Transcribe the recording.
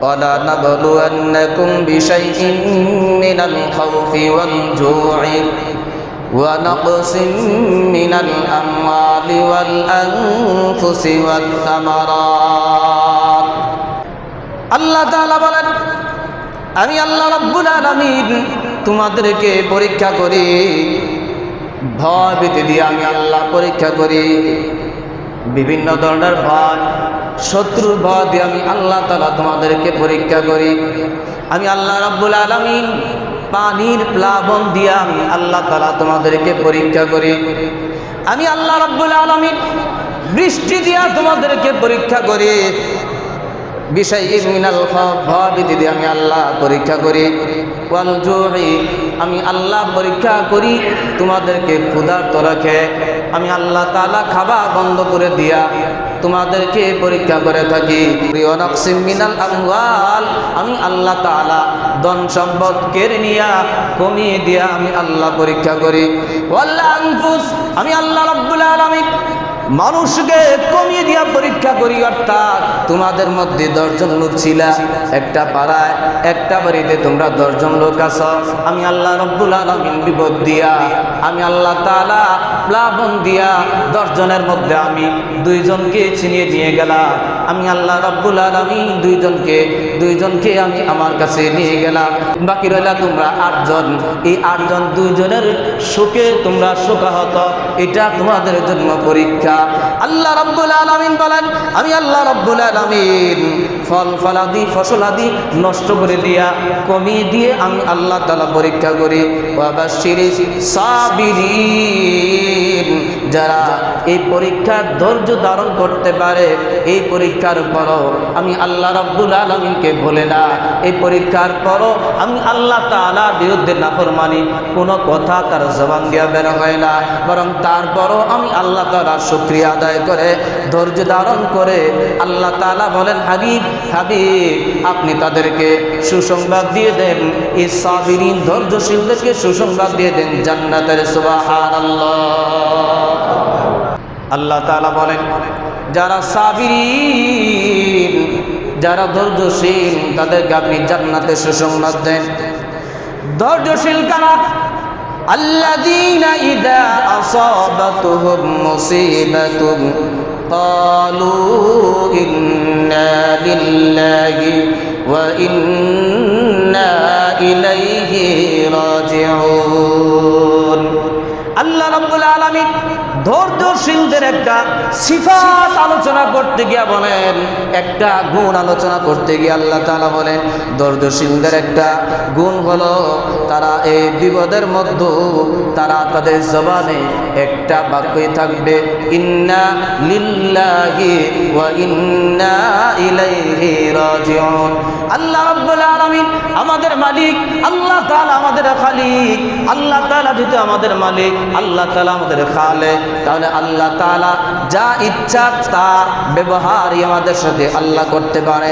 ولنبلونكم بشيء من الخوف والجوع ونقص من الأموال والأنفس والثمرات আল্লাহ তাআলা বলেন আমি আল্লাহ রাব্বুল আলামিন তোমাদেরকে পরীক্ষা করি ভয় ভীতি দিয়ে আমি আল্লাহ পরীক্ষা করি বিভিন্ন ধরনের ভয় শত্রুর ভয় দিয়ে আমি আল্লাহ তালা তোমাদেরকে পরীক্ষা করি। আমি আল্লাহ রাব্বুল আলামিন পানির প্লাবন দিয়ে আমি আল্লাহ তালা তোমাদেরকে পরীক্ষা করি। আমি আল্লাহ রাব্বুল আলামিন বৃষ্টি দিয়া তোমাদেরকে পরীক্ষা করি। আমি আল্লাহ পরীক্ষা করি। আমি আল্লাহ পরীক্ষা করি, তোমাদেরকে ক্ষুধার্ত রাখে। আমি আল্লাহ তালা খাবার বন্ধ করে দিয়া তোমাদেরকে পরীক্ষা করে থাকি। মিনাল আমি আল্লাহ তাআলা ধন সম্পদ কেড়ে নিয়া কমিয়ে দিয়া আমি আল্লাহ পরীক্ষা করি। আমি আল্লাহ রাব্বুল আলামিন মানুষকে কমিয়ে দিয়া পরীক্ষা করি, অর্থাৎ তোমাদের মধ্যে দশজন লোক ছিল, একটা পাড়ায়, একটা বাড়িতে তোমরা দশজন লোক আছো। আমি আল্লাহ রব্বুল আলমিন বিপদ দিয়া, আমি আল্লাহ তালা প্লাবন দিয়া দশজনের মধ্যে আমি দুইজনকে ছিনিয়ে নিয়ে গেলাম। আমি আল্লাহ রব্বুল আলমিন দুইজনকে দুইজনকে আমি আমার কাছে নিয়ে গেলাম। বাকি রইলা তোমরা আটজন। এই আটজন দুইজনের শোকে তোমরা শোকাহত। এটা তোমাদের জন্য পরীক্ষা। আল্লাহ রব্বুল আলামিন বলেন, আমি আল্লাহ রব্বুল আলামিন। ফল ফলাদি, ফসলাদি নষ্ট করে দিয়া, কমিয়ে দিয়ে আমি আল্লাহ তালা পরীক্ষা করি। বাবা ওয়াবাশশিরি সাবিরিন। যারা এই পরীক্ষার ধৈর্য ধারণ করতে পারে, এই পরীক্ষার পরও আমি আল্লাহ রব্বুল আলমিনকে ভুলে না। এই পরীক্ষার পরও আমি আল্লাহ তালার বিরুদ্ধে নাফরমানি, কোনো কথা তার জবান দিয়া বের হয় না। বরং তারপরও আমি আল্লাহ তালার শুক্রিয়া আদায় করে, ধৈর্য ধারণ করে আল্লাহ তালা বলেন, হাবিব হাবিব, আপনি তাদেরকে সুসংবাদ দিয়ে দেন। এই সাবিরিন ধৈর্যশীলদেরকে সুসংবাদ দিয়ে দেন জান্নাতের সুবাহান আল্লাহ তালা বলেন যারা সাবিরিন যারা ধৈর্যশীল তাদেরকে আপনি জান্নাতে সুসংবাদ দেন ধৈর্যশীল কারা الذين إذا أصابتهم مصيبة قالوا إنا لله وإنا إليه راجعون আল্লাহ রাব্বুল আলামিন ধৈর্যশীলদের একটা সিফাত আলোচনা করতে গিয়া বলেন। একটা গুণ আলোচনা করতে গিয়ে আল্লাহ তাআলা বলেন, ধৈর্যশীলদের একটা গুণ হলো তারা এই বিপদের মধ্যে, তারা তাদের জবানে একটা বাক্যই থাকবে, ইন্না লিল্লাহি ওয়া ইন্না ইলাইহি রাজিউন। আল্লাহ রাব্বুল আলামিন আমাদের মালিক, আল্লাহ তাআলা আমাদের খালিক, আল্লাহ তাআলা যদি আমাদের মালিক, আল্লাহ তাআলা আমাদের খালে তাহলে আল্লাহ তাআলা যা ইচ্ছা তা ব্যবহারই আমাদের সাথে আল্লাহ করতে পারেন।